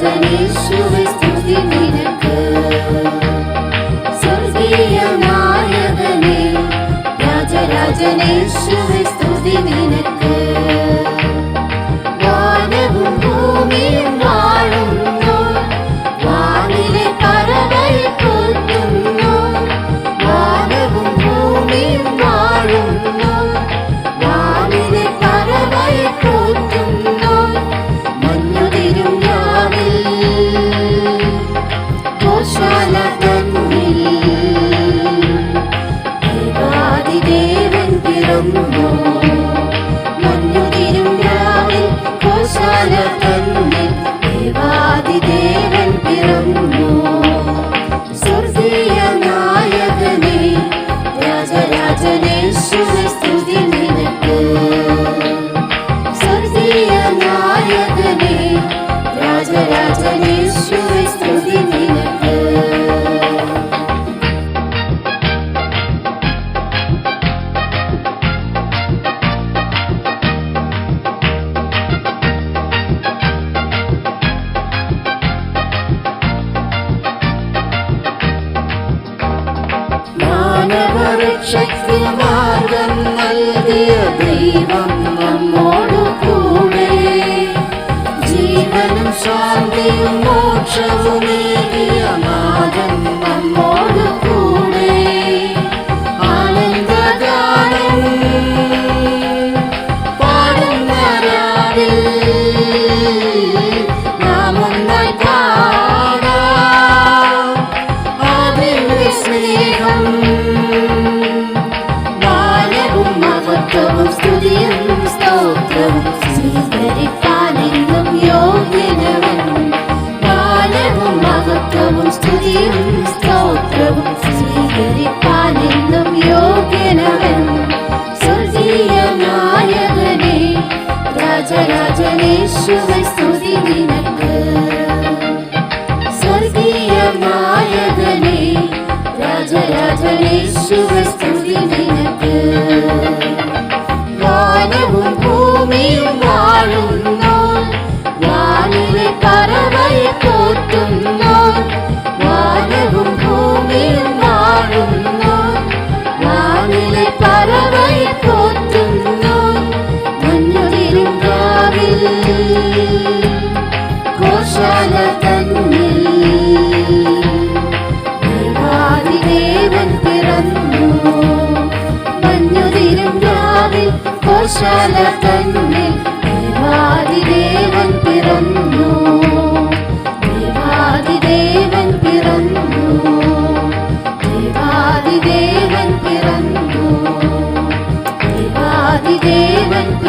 സനീശ്വര സ്തുതി നിനക്ക്. സ്വർഗീയ നായകനെ മാനവരക്ഷയ്ക്ക് മാർഗം നൽകിയ ദൈവം നമ്മോട് യേശുവേ സ്തുതി നിനക്ക്. സ്വർഗീയ നായകനെ രാജരാജനേശുവേ സ്തുതി നിനക്ക്. വാനവും ഭൂമിയും വാഴും രാവിൽ കോശാല തന്നിൽ ദേവൻ പിറന്നു. ദേവൻ പിറന്നു. ദേവൻ പിറന്നു. ദേവൻ